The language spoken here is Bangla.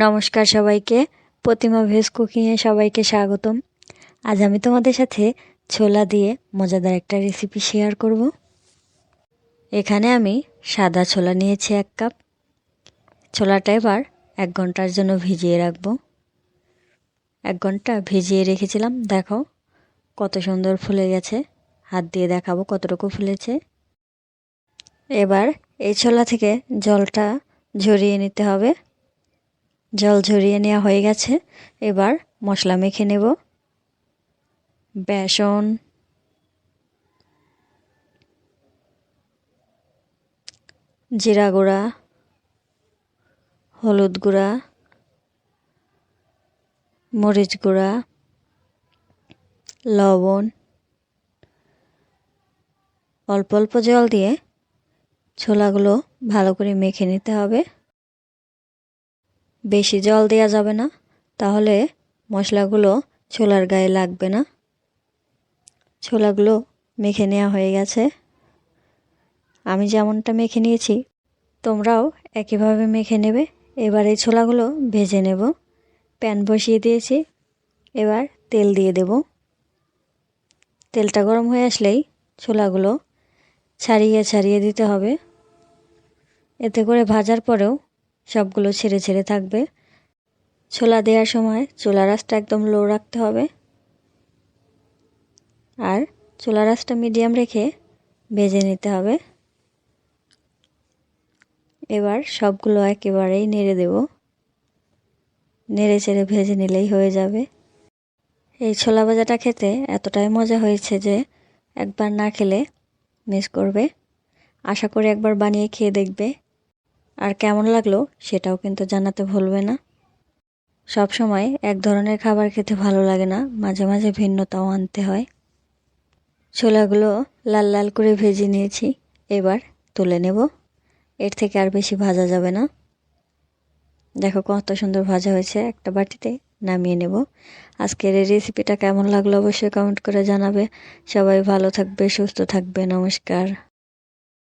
নমস্কার সবাইকে। প্রতিমা ভেজ কুকিংয়ে সবাইকে স্বাগতম। আজ আমি তোমাদের সাথে ছোলা দিয়ে মজাদার একটা রেসিপি শেয়ার করব। এখানে আমি সাদা ছোলা নিয়েছি এক কাপ ছোলাটা এবার এক ঘণ্টার জন্য ভিজিয়ে রাখব। এক ঘণ্টা ভিজিয়ে রেখেছিলাম। দেখো কত সুন্দর ফুলে গেছে। হাত দিয়ে দেখাবো কতটুকু ফুলেছে। এবার এই ছোলা থেকে জলটা ঝরিয়ে নিতে হবে। জল ঝরিয়ে নেওয়া হয়ে গেছে। এবার মশলা মেখে নেব। বেসন। জিরা গুঁড়া। হলুদ গুঁড়া। মরিচ গুঁড়া। লবণ। অল্প অল্প জল দিয়ে ছোলাগুলো ভালো করে মেখে নিতে হবে। বেশি জল দেওয়া যাবে না, তাহলে মশলাগুলো ছোলার গায়ে লাগবে না। ছোলাগুলো মেখে নেওয়া হয়ে গেছে। আমি যেমনটা মেখে নিয়েছি, তোমরাও একইভাবে মেখে নেবে। এবার এই ছোলাগুলো ভেজে নেব। প্যান বসিয়ে দিয়েছি। এবার তেল দিয়ে দেব। তেলটা গরম হয়ে আসলেই ছোলাগুলো ছাড়িয়ে ছাড়িয়ে দিতে হবে। এতে করে ভাজার পরেও সবগুলো ছেড়ে ছেড়ে থাকবে। ছোলা দেওয়ার সময় চুলা রাসটা একদম লো রাখতে হবে। আর চুলা রাসটা মিডিয়াম রেখে ভেজে নিতে হবে। এবার সবগুলো একেবারেই নেড়ে দেব। নেড়ে চেড়ে ভেজে নিলেই হয়ে যাবে। এই ছোলা ভাজাটা খেতে এতটাই মজা হয়েছে যে একবার না খেলে মিস করবে। আশা করি একবার বানিয়ে খেয়ে দেখবে। আর কেমন লাগল সেটাও কিন্তু জানাতে ভুলবে না। সব সময় এক ধরনের খাবার খেতে ভালো লাগে না, মাঝে মাঝে ভিন্নতাও আনতে হয়। ছোলাগুলো লাল লাল করে ভেজে নিয়েছি, এবার তুলে নেব। এর থেকে আর বেশি ভাজা যাবে না। দেখো কত সুন্দর ভাজা হয়েছে, একটা বাটিতে নামিয়ে নেব। আজকের এই রেসিপিটা কেমন লাগল অবশ্যই কমেন্ট করে জানাবে। সবাই ভালো থাকবে, সুস্থ থাকবে, নমস্কার।